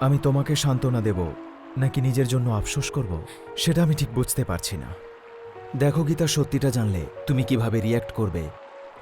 আমি তোমাকে সান্ত্বনা দেব, নাকি নিজের জন্য আফসোস করব? সেটা আমি ঠিক বুঝতে পারছি না। দেখো গীতা, সত্যিটা জানলে তুমি কীভাবে রিয়্যাক্ট করবে?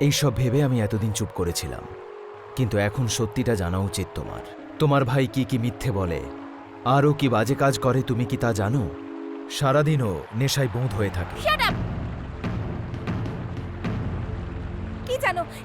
এই সব ভেবে আমি এতদিন চুপ করেছিলাম। কিন্তু এখন সত্যিটা জানা উচিত তোমার। তোমার ভাই কি কি মিথ্যে বলে? আরও কি বাজে কাজ করে তুমি কি তা জানো? সারাদিনও নেশায় বোঁধ হয়ে থাকে।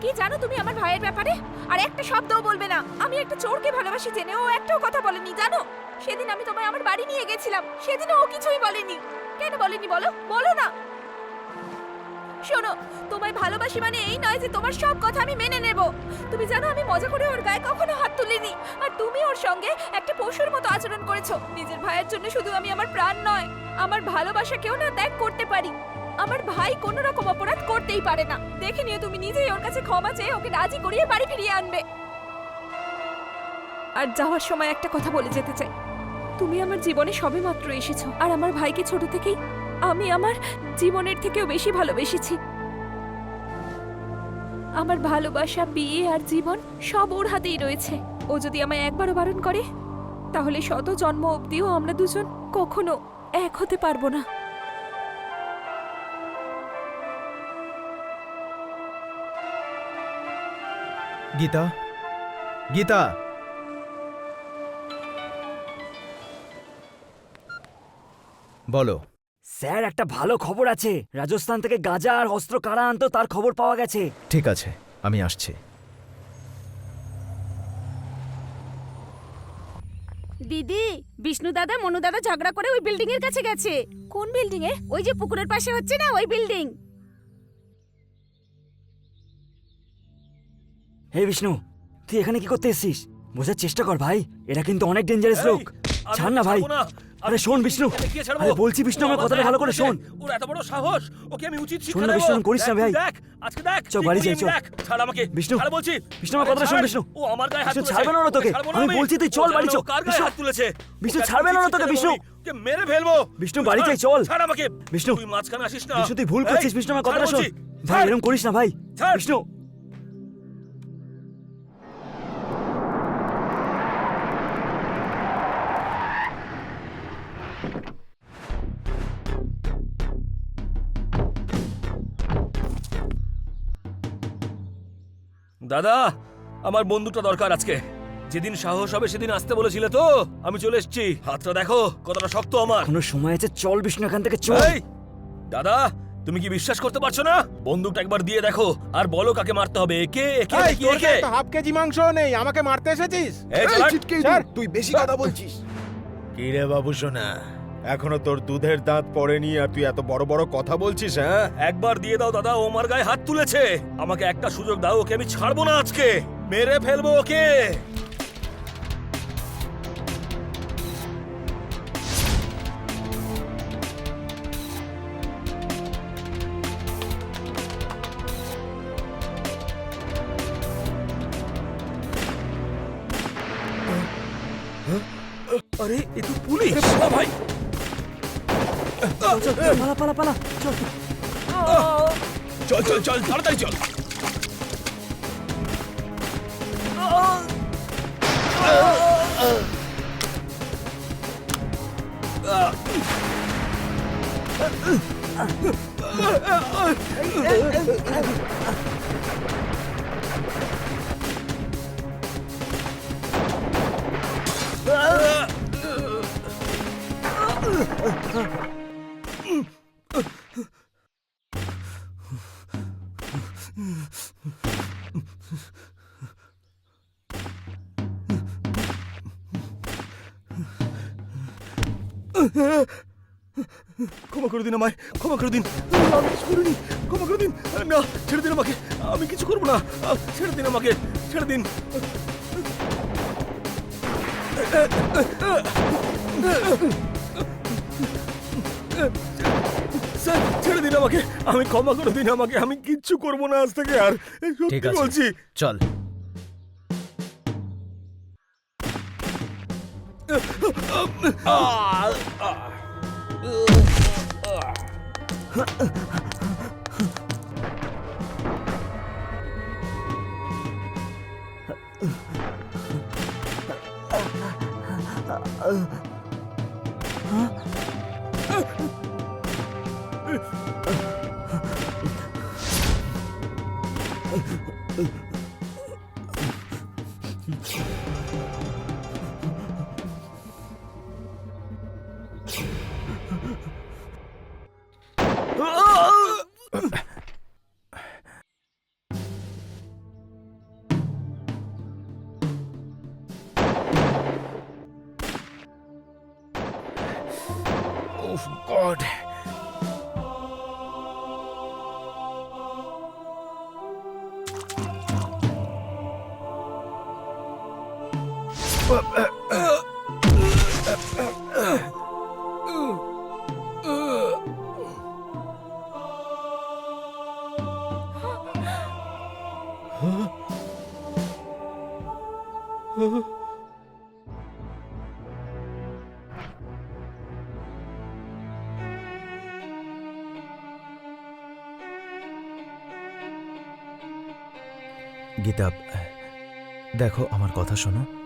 কি জানো তুমি আমার ভাইয়ের ব্যাপারে? আর একটা শব্দও বলবে না। আমি একটা চোরকে ভালোবাসি জেনে। ও একটাও কথা বলেনি, জানো? সেদিন আমি তোমায় আমার বাড়ি নিয়ে গেছিলাম। সেদিন ও কিছুই বলেনি। কেন বলেনি বলো? বলো না। শোনো, তোমায় ভালোবাসি মানে এই নয় যে তোমার সব কথা আমি মেনে নেব। তুমি জানো আমি মজা করে ওর গায়ে কখনো হাত তুলিনি। আর তুমি ওর সঙ্গে একটা পশুর মতো আচরণ করেছ। নিজের ভাইয়ের জন্য শুধু আমি আমার প্রাণ নয়, আমার ভালোবাসাকেও না ত্যাগ করতে পারি। আমার ভাই কোনো রকম অপরাধ করতেই পারে না। দেখে নিও তুমি নিজেই ওর কাছে ক্ষমা চেয়ে ওকে রাজি করিয়ে বাড়ি ফিরিয়ে আনবে। আর যাওয়ার সময় একটা কথা বলে যেতে চাই। তুমি আমার জীবনে সবেমাত্র এসেছ, আর আমার ভাইকে ছোট থেকেই আমি আমার জীবনের থেকেও বেশি ভালোবেসেছি। আমার ভালোবাসা, বিয়ে আর জীবন সব ওর হাতেই রয়েছে। ও যদি আমায় একবারও বারণ করে, তাহলে শত জন্ম অবধিও আমরা দুজন কখনো এক হতে পারব না। গীতা? গীতা? বলো। স্যার একটা ভালো খবর আছে। রাজস্থান থেকে গাঁজা আর অস্ত্র কারা আনতো তার খবর পাওয়া গেছে। ঠিক আছে আমি আসছি। দিদি বিষ্ণু দাদা মনু দাদা ঝগড়া করে ওই বিল্ডিং এর কাছে গেছে। কোন বিল্ডিং এ ওই যে পুকুরের পাশে হচ্ছে না ওই বিল্ডিং। হে বিষ্ণু তুই এখানে কি করতে এসেছিস বোঝার চেষ্টা কর ভাই এরা কিন্তু অনেক ডেঞ্জারাস লোক ছাড় না ভাই আরে শোন বিষ্ণু কে? আরে বলছি বিষ্ণু আমার কথাটা ভালো করে। শোন ওর এত বড় সাহস ওকে আমি উচিত শিক্ষা শোন বিষ্ণু, করিস না ভাই। দেখ আজকে দেখ চল, বাড়ি যাই, চল। ছাড় আমাকে বিষ্ণু, ছাড় বলছি বিষ্ণু, আমার কথাটা শোন, বিষ্ণু। ও আমার গায়ে হাত তুলেছে। ছাড়বে না তোকে। আমি বলছি তুই চল বাড়ি চল। কার গায়ে বিষ্ণু, হাত তুলেছে বিষ্ণু, ছাড়বে না তোকে, বিষ্ণু। দেবো। ওকে মেরে ফেলব বিষ্ণু, বাড়ি যাই, চল। ছাড় আমাকে বিষ্ণু, তুই মাঝখানে আসিস না বিষ্ণু তুই ভুল করছিস বিষ্ণু আমার কথাটা শোন ভাই। এরকম করিস না ভাই। বিষ্ণু দাদা আমার বন্ধুটা দরকার আজকে। যেদিন সাহস হবে সেদিন আসতে বলেছিলে তো? আমি চলে এসেছি। হাতটা দেখো কতটা শক্ত আমার। কোনো সময় আছে চল বিষ্ণু এখান থেকে চল। এই দাদা তুমি কি বিশ্বাস করতে পারছ না? বন্দুকটা একবার দিয়ে দেখো আর বলো কাকে মারতে হবে একে একে এই, নাকি তোর একে? কাছে তো হাফ কেজি মাংস নেই আমাকে মারতে এসেছিস? এই। স্যার তুই বেশি কথা বলছিস। কি রে বাবু সোনা? এখনও তোর দুধের দাঁত পড়েনি আর তুই এত বড় বড় কথা বলছিস হ্যাঁ? একবার দিয়ে দাও দাদা ওমার গায়ে হাত তুলেছে। আমাকে একটা সুযোগ দাও, ওকে আমি ছাড়বো না আজকে। মেরে ফেলব ওকে। চল চল চল তাড়াতাড়ি চল ক্ষমা করে দিন আমায়, ক্ষমা করে দিন। আমি কিছু করিনি, ক্ষমা করে দিন। না, ছেড়ে দিন আমাকে। আমি কিছু করব না। ছেড়ে দিন আমাকে, ছেড়ে দিন। স্যার ছেড়ে দিন আমাকে। আমি ক্ষমা করে দিন আমাকে। আমি কিচ্ছু করব না আজ থেকে আর। ঠিক আছে। বলছি। চল। আহ, গীতা দেখো আমার কথা শোনো।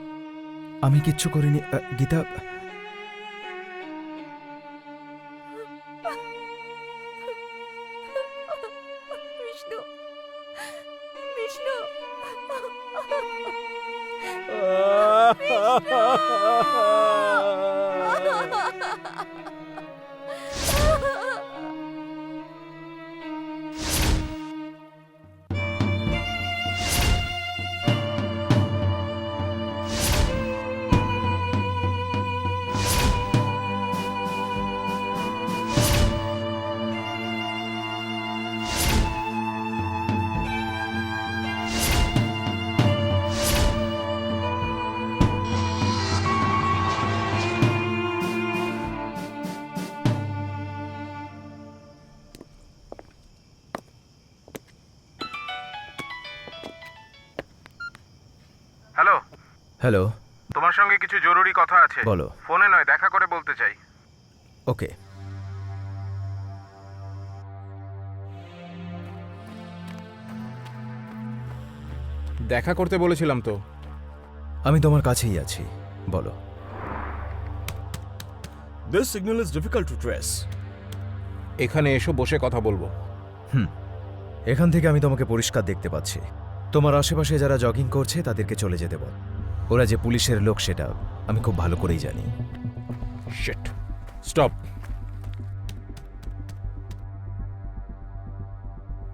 আমি কিচ্ছু করিনি। গীতা হ্যালো তোমার সঙ্গে কিছু জরুরি কথা আছে। বলো। ফোনে নয় দেখা করে বলতে চাই। ওকে দেখা করতে বলেছিলাম তো। আমি তোমার কাছেই আছি বলো। This signal is difficult to trace. এখানে এসো বসে কথা বলব। হুম। এখান থেকে আমি তোমাকে পরিষ্কার দেখতে পাচ্ছি। তোমার আশেপাশে যারা জগিং করছে তাদেরকে চলে যেতে বল। ওরা যে পুলিশের লোক সেটা আমি খুব ভালো করেই জানি। Shit stop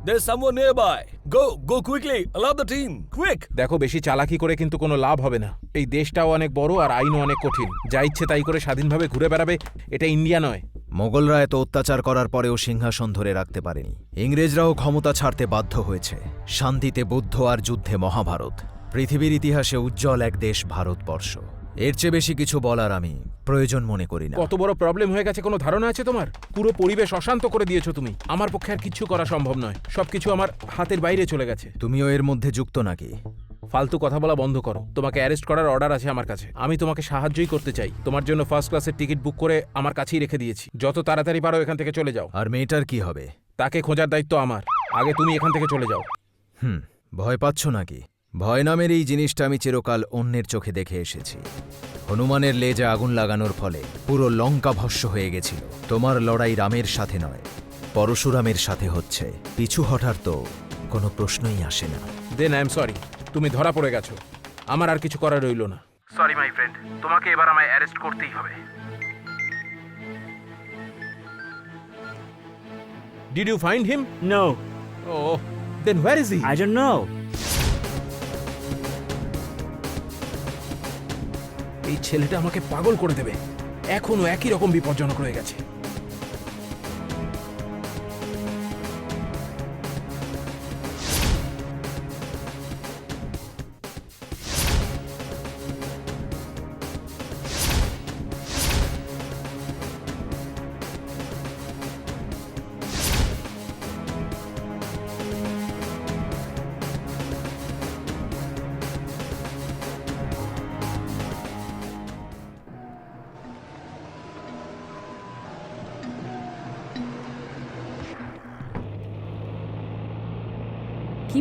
There's someone nearby. Go, go quickly. Allow the team. Quick. দেখো বেশি চালাকি করে কিন্তু কোনো লাভ হবে না। এই দেশটাও অনেক বড় আর আইনও অনেক কঠিন। যা ইচ্ছে তাই করে স্বাধীনভাবে ঘুরে বেড়াবে এটা ইন্ডিয়া নয়। মোগলরা এত অত্যাচার করার পরেও সিংহাসন ধরে রাখতে পারেনি। ইংরেজরাও ক্ষমতা ছাড়তে বাধ্য হয়েছে। শান্তিতে বুদ্ধ আর যুদ্ধে মহাভারত। পৃথিবীর ইতিহাসে উজ্জ্বল এক দেশ ভারতবর্ষ। এর চেয়ে বেশি কিছু বলার আমি প্রয়োজন মনে করি না। কত বড় প্রবলেম হয়ে গেছে কোনো ধারণা আছে তোমার? পুরো পরিবেশ অশান্ত করে দিয়েছ তুমি। আমার পক্ষে আর কিচ্ছু করা সম্ভব নয়। সবকিছু আমার হাতের বাইরে চলে গেছে। তুমিও এর মধ্যে যুক্ত নাকি? ফালতু কথা বলা বন্ধ করো। তোমাকে অ্যারেস্ট করার অর্ডার আছে আমার কাছে। আমি তোমাকে সাহায্যই করতে চাই। তোমার জন্য ফার্স্ট ক্লাসের টিকিট বুক করে আমার কাছেই রেখে দিয়েছি। যত তাড়াতাড়ি পারো এখান থেকে চলে যাও। আর মেয়েটার কি হবে? তাকে খোঁজার দায়িত্ব আমার। আগে তুমি এখান থেকে চলে যাও। হুম ভয় পাচ্ছ নাকি? ভয় নামের এই জিনিসটা আমি চিরকাল অন্যের চোখে দেখে এসেছি। হনুমানের লেজে আগুন লাগানোর ফলে পুরো লঙ্কা ভস্য হয়ে গেছিল। তোমার লড়াই রামের সাথে নয় পরশুরামের সাথে হচ্ছে। পিছু হঠার তো কোনো প্রশ্নই আসে না। Then I am sorry. তুমি ধরা পড়ে গেছো। আমার আর কিছু করার রইল না। Sorry my friend. তোমাকে এবার আমায় অ্যারেস্ট করতেই হবে। Did you find him no oh then where is he I don't know এই ছেলেটা আমাকে পাগল করে দেবে। এখনও একই রকম বিপজ্জনক রয়ে গেছে।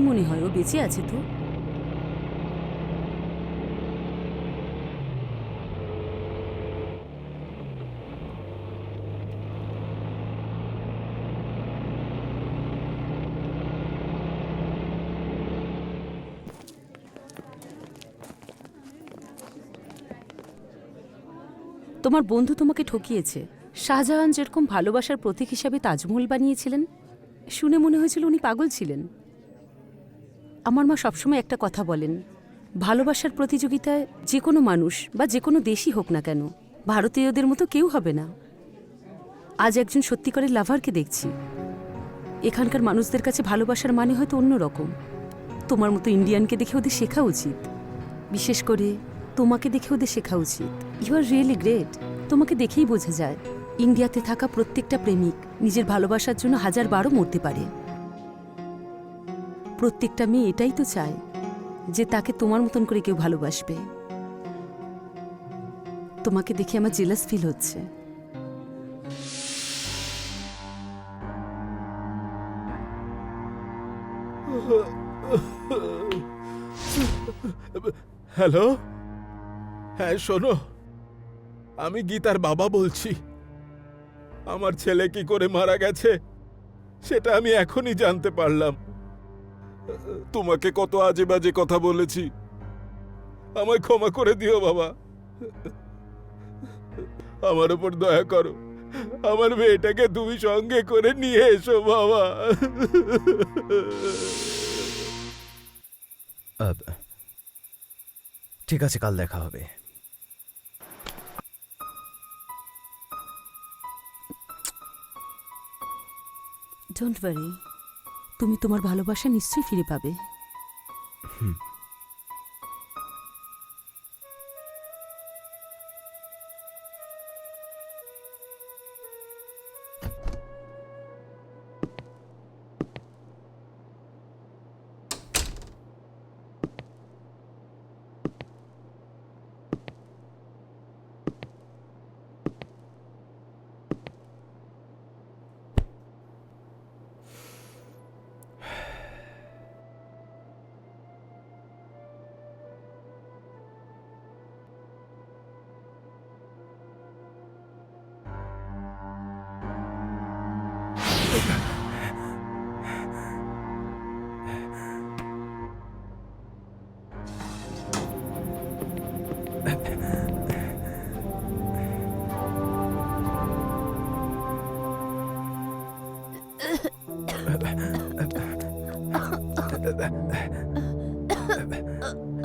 মনে হয় ও বেঁচে আছে তো? তোমার বন্ধু তোমাকে ঠকিয়েছে। শাহজাহান যেরকম ভালোবাসার প্রতীক হিসাবে তাজমহল বানিয়েছিলেন, শুনে মনে হয়েছিল উনি পাগল ছিলেন। আমার মা সবসময় একটা কথা বলেন, ভালোবাসার প্রতিযোগিতায় যে কোনো মানুষ বা যে কোনো দেশই হোক না কেন, ভারতীয়দের মতো কেউ হবে না। আজ একজন সত্যিকারের লাভারকে দেখছি। এখানকার মানুষদের কাছে ভালোবাসার মানে হয়তো অন্যরকম তোমার মতো ইন্ডিয়ানকে দেখে ওদের শেখা উচিত। বিশেষ করে তোমাকে দেখে ওদের শেখা উচিত। ইউ আর রিয়েলি গ্রেট তোমাকে দেখেই বোঝা যায়, ইন্ডিয়াতে থাকা প্রত্যেকটা প্রেমিক নিজের ভালোবাসার জন্য হাজার বারো মরতে পারে। প্রত্যেকটা মেয়ে এটাই তো চায় যে তাকে তোমার মতন করে কেউ ভালোবাসবে। তোমাকে দেখে আমার জেলাস ফিল হচ্ছে। হ্যালো? হ্যাঁ শোনো। আমি গীতার বাবা বলছি। আমার ছেলে কি করে মারা গেছে, সেটা আমি এখনই জানতে পারলাম। তোমাকে কত আজে বাজে কথা বলেছি। আমায় ক্ষমা করে দিও বাবা। আমার উপর দয়া করো। আমার মেয়েটাকে তুমি সঙ্গে করে নিয়ে এসো বাবা। ঠিক আছে কাল দেখা হবে। ডোন্ট ওয়ারি তুমি তোমার ভালোবাসা নিশ্চয়ই ফিরে পাবে।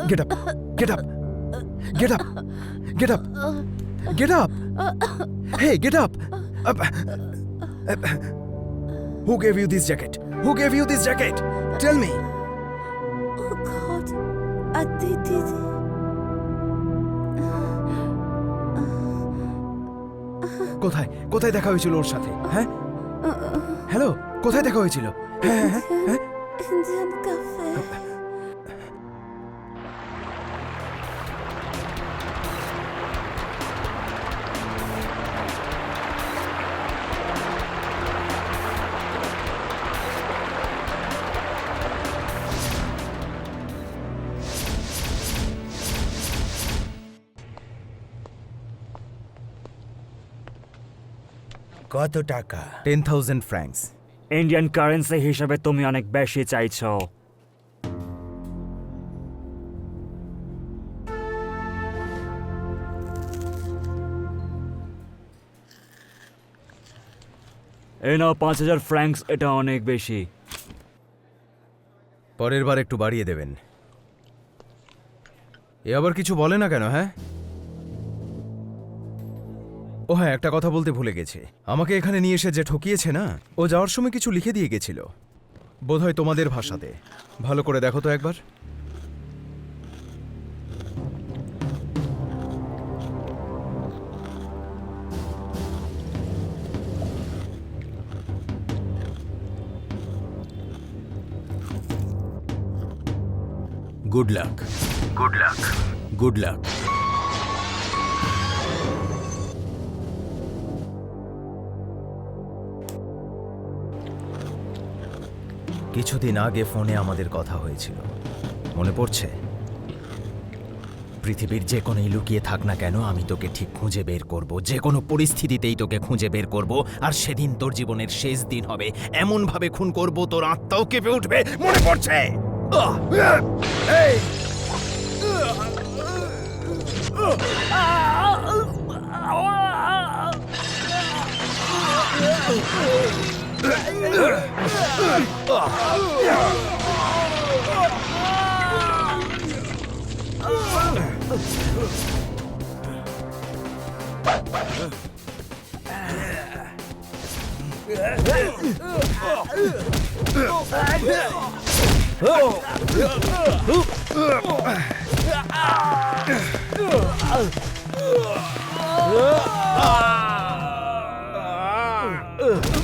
Get up. Get up. Get up. Get up. Get up. Hey, get up. Up. Who gave you this jacket? Who gave you this jacket? Tell me. Oh God, Aditi. কোথায়? কোথায় দেখা হয়েছিল ওর সাথে? হ্যাঁ? হ্যালো কোথায় দেখা হয়েছিল? হ্যাঁ হ্যাঁ হ্যাঁ কত টাকা? Ten thousand francs. Indian currency হিসাবে তুমি অনেক বেশি চাইছো। এই নাও পাঁচ হাজার ফ্র্যাঙ্কস এটা অনেক বেশি। পরের বার একটু বাড়িয়ে দেবেন। এ আবার কিছু বলে না কেন হ্যাঁ? ও হ্যাঁ একটা কথা বলতে ভুলে গেছে। আমাকে এখানে নিয়ে এসে যে ঠকিয়েছে না ও যাওয়ার সময় কিছু লিখে দিয়ে গেছিল। বোধহয় তোমাদের ভাষাতে। ভালো করে দেখো তো একবার। Good luck good luck good luck কিছুদিন আগে ফোনে আমাদের কথা হয়েছিল। মনে পড়ছে? পৃথিবীর যে কোনোই লুকিয়ে থাক না কেন, আমি তোকে ঠিক খুঁজে বের করব। যে কোনো পরিস্থিতিতেই তোকে খুঁজে বের করব, আর সেদিন তোর জীবনের শেষ দিন হবে। এমনভাবে খুন করব, তোর আত্মাও কেঁপে উঠবে। মনে পড়ছে? Oh! 으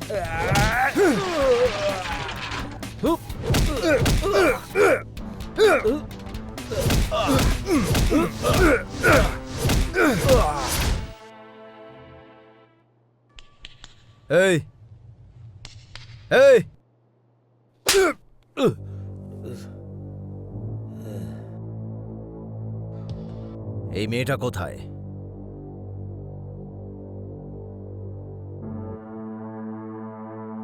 えいえい এই মেয়েটা কোথায়